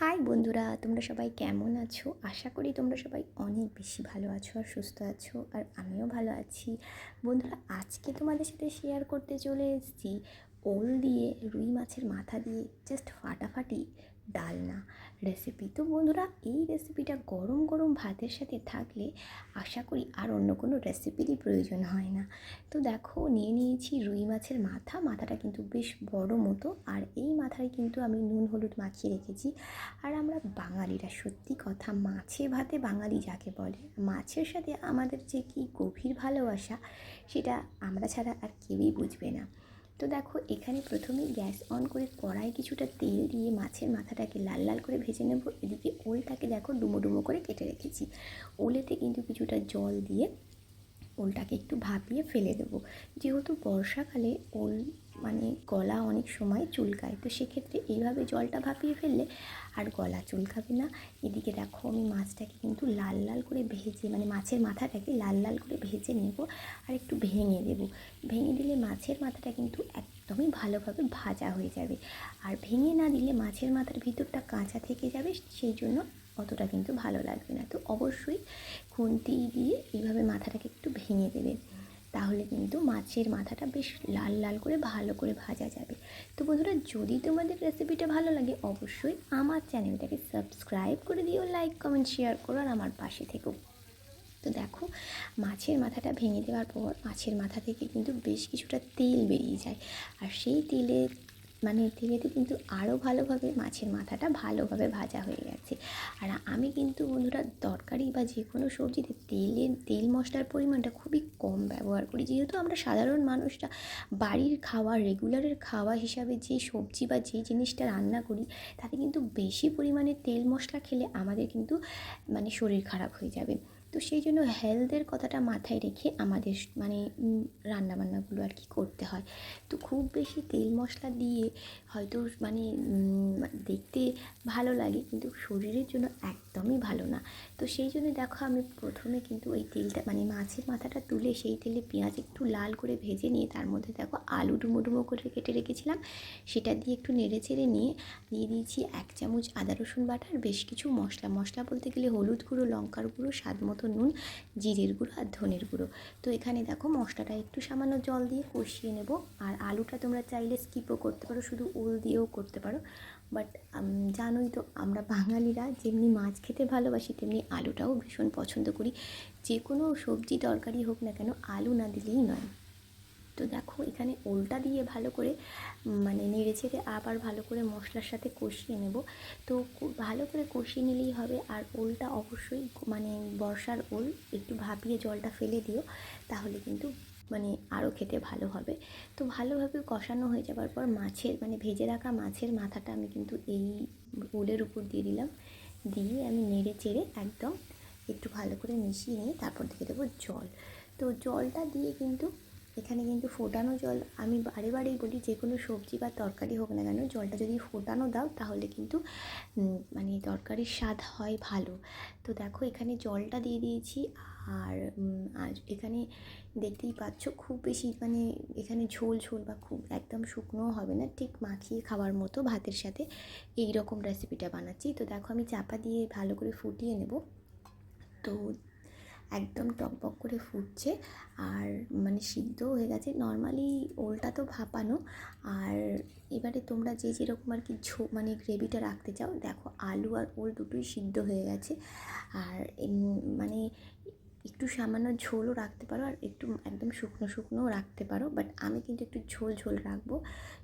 High বন্ধুরা, তোমরা সবাই কেমন আছো? আশা করি তোমরা সবাই অনেক বেশি ভালো আছো আর সুস্থ আছো, আর আমিও ভালো আছি। বন্ধুরা, আজকে তোমাদের সাথে শেয়ার করতে চলে এসেছি ওল দিয়ে রুই মাছের মাথা দিয়ে জাস্ট ফাটাফাটি ডালনা রেসিপি তো বন্ধুরা, এই রেসিপিটা গরম গরম ভাতের সাথে থাকলে আশা করি আর অন্য কোনো রেসিপিরই প্রয়োজন হয় না। তো দেখো, নিয়ে নিয়েছি রুই মাছের মাথা। মাথাটা কিন্তু বেশ বড় মতো। আর এই মাথায় কিন্তু আমি নুন, হলুদ মাখিয়ে রেখেছি। আর আমরা বাঙালিরা, সত্যি কথা, মাছে ভাতে বাঙালি যাকে বলে, মাছের সাথে আমাদের যে কি গভীর ভালোবাসা, সেটা আমরা ছাড়া আর কেউই বুঝবে না। তো দেখো, এখানে প্রথমেই গ্যাস অন করে কড়াই কিছুটা তেল দিয়ে মাছের মাথাটাকে লাল লাল করে ভেজে নেব। এদিকে ওলটাকে দেখো ডুমো ডুমো করে কেটে রেখেছি। ওলেতে কিন্তু কিছুটা জল দিয়ে ওলটাকে একটু ভাপিয়ে ফেলে দেবো। যেহেতু বর্ষাকালে ওল মানে গলা অনেক সময় চুলকায়, তো সেক্ষেত্রে এইভাবে জলটা ভাপিয়ে ফেললে আর গলা চুলকাবে না। এদিকে দেখো আমি মাছটাকে কিন্তু লাল লাল করে ভেজে মানে মাছের মাথাটাকে লাল লাল করে ভেজে নেব আর একটু ভেঙে দেব। ভেঙে দিলে মাছের মাথাটা কিন্তু একদমই ভালোভাবে ভাজা হয়ে যাবে। আর ভেঙে না দিলে মাছের মাথার ভিতরটা কাঁচা থেকে যাবে, সেই জন্য অতটা কিন্তু ভালো লাগবে না। তো অবশ্যই খুন্তি দিয়ে এইভাবে মাথাটাকে একটু ভেঙে দেবে। তাহলে কিন্তু মাছের মাথাটা বেশ লাল লাল করে ভালো করে ভাজা যাবে। তো বন্ধুরা, যদি তোমাদের রেসিপিটা ভালো লাগে, অবশ্যই আমার চ্যানেলটাকে সাবস্ক্রাইব করে দিও লাইক কমেন্ট শেয়ার করো আর আমার পাশে থেকো। তো দেখো, মাছের মাথাটা ভেঙে দেওয়ার পর মাছের মাথা থেকে কিন্তু বেশ কিছুটা তেল বেরিয়ে যায়। আর সেই তেলে মানে তেলেতে কিন্তু আরও ভালোভাবে মাছের মাথাটা ভালোভাবে ভাজা হয়ে গেছে। আর আমি কিন্তু বন্ধুরা তরকারি বা যে কোনো সবজিতে তেলের, তেল মশলার পরিমাণটা খুবই কম ব্যবহার করি। যেহেতু আমরা সাধারণ মানুষরা বাড়ির খাওয়া, রেগুলারের খাওয়া হিসাবে যে সবজি বা যে জিনিসটা রান্না করি, তাতে কিন্তু বেশি পরিমাণে তেল মশলা খেলে আমাদের কিন্তু মানে শরীর খারাপ হয়ে যাবে। তো সেই জন্য হেলথের কথাটা মাথায় রেখে আমাদের মানে রান্নাবান্নাগুলো আর কি করতে হয়। তো খুব বেশি তেল মশলা দিয়ে হয়তো মানে দেখতে ভালো লাগে, কিন্তু শরীরের জন্য একদমই ভালো না। তো সেই জন্য দেখো আমি প্রথমে কিন্তু ওই তেলটা মানে মাছের মাথাটা তুলে সেই তেলে পেঁয়াজ একটু লাল করে ভেজে নিয়ে, তার মধ্যে দেখো আলু ডুমো ডুমো করে কেটে রেখেছিলাম। সেটা দিয়ে একটু নেড়ে চেড়ে নিয়ে, দিয়ে দিয়েছি এক চামচ আদা রসুন বাটার বেশ কিছু মশলা। মশলা বলতে গেলে হলুদ গুঁড়ো, লঙ্কার গুঁড়ো, স্বাদ মতো নুন, জিরের গুঁড়ো আর ধনের গুঁড়ো। তো এখানে দেখো মশলাটা একটু সামান্য জল দিয়ে কষিয়ে নেব। আর আলুটা তোমরা চাইলে স্কিপও করতে পারো, শুধু ওল দিয়েও করতে পারো। বাট জানোই তো আমরা বাঙালিরা যেমনি মাছ খেতে ভালোবাসি, তেমনি আলুটাও ভীষণ পছন্দ করি। যে কোনো সবজি তরকারি হোক না কেন, আলু না দিলেই নয়। তো দেখো, এখানে ওলটা দিয়ে ভালো করে মানে নেড়ে ছেড়ে আবার ভালো করে মশলার সাথে কষিয়ে নেব। তো ভালো করে কষিয়ে নিলেই হবে। আর ওলটা অবশ্যই মানে বর্ষার ওল, একটু ভাপিয়ে জলটা ফেলে দিও, তাহলে কিন্তু মানে আরও খেতে ভালো হবে। তো ভালোভাবে কষানো হয়ে যাওয়ার পর মাছের মানে ভেজে রাখা মাছের মাথাটা আমি কিন্তু এই ওলের উপর দিয়ে দিলাম। দিয়ে আমি নেড়ে চেড়ে একদম একটু ভালো করে মিশিয়ে নিয়ে তারপর দিয়ে দেবো জল। তো জলটা দিয়ে কিন্তু এখানে কিন্তু ফোটানো জল আমি বারে বারেই বলি যে কোনো সবজি বা তরকারি হোক না কেন, জলটা যদি ফোটানো দাও তাহলে কিন্তু মানে তরকারির স্বাদ হয় ভালো। তো দেখো এখানে জলটা দিয়ে দিয়েছি আর এখানে দেখতেই পাচ্ছ খুব বেশি মানে এখানে ঝোল ঝোল বা খুব একদম শুকনোও হবে না, ঠিক মাখিয়ে খাওয়ার মতো ভাতের সাথে এই রকম রেসিপিটা বানাচ্ছি। তো দেখো আমি চাপা দিয়ে ভালো করে ফুটিয়ে নেব। তো একদম টকবক করে ফুটছে আর মানে সিদ্ধ হয়ে গেছে। নর্মালি ওলটা তো ভাপানো, আর এবারে তোমরা যে যেরকম আর কি ঝো মানে গ্রেভিটা রাখতে চাও, দেখো আলু আর ওল দুটোই সিদ্ধ হয়ে গেছে। আর মানে একটু সামান্য ঝোলও রাখতে পারো আর একটু একদম শুকনো শুকনোও রাখতে পারো বাট আমি কিন্তু একটু ঝোল ঝোল রাখব।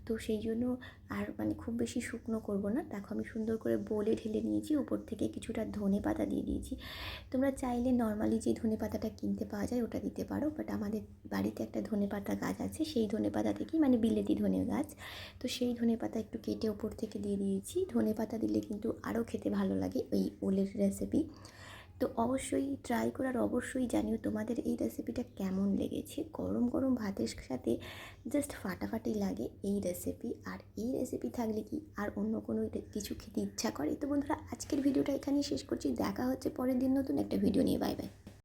তো সেই জন্য আর মানে খুব বেশি শুকনো করব না। দেখো আমি সুন্দর করে বলে ঢেলে নিয়েছি, উপর থেকে কিছুটা ধনে পাতা দিয়ে দিয়েছি। তোমরা চাইলে নর্মালি যে ধনে পাতাটা কিনতে পাওয়া যায় ওটা দিতে পারো বাট আমাদের বাড়িতে একটা ধনে পাতা গাছ আছে, সেই ধনে পাতা থেকেই মানে বিলেতি ধনে গাছ। তো সেই ধনে পাতা একটু কেটে ওপর থেকে দিয়ে দিয়েছি। ধনে পাতা দিলে কিন্তু আরও খেতে ভালো লাগে, ওই ওলের রেসিপি তো অবশ্যই ট্রাই করার অবশ্যই জানিও তোমাদের এই রেসিপিটা কেমন লেগেছে। গরম গরম ভাতের সাথে জাস্ট ফাটাফাটি লাগে এই রেসিপি আর এই রেসিপি থাকলে কি আর অন্য কোনো কিছু খেতে ইচ্ছা করে? তো বন্ধুরা, আজকের ভিডিওটা এখানেই শেষ করছি। দেখা হচ্ছে পরের দিন নতুন একটা ভিডিও নিয়ে। Bye bye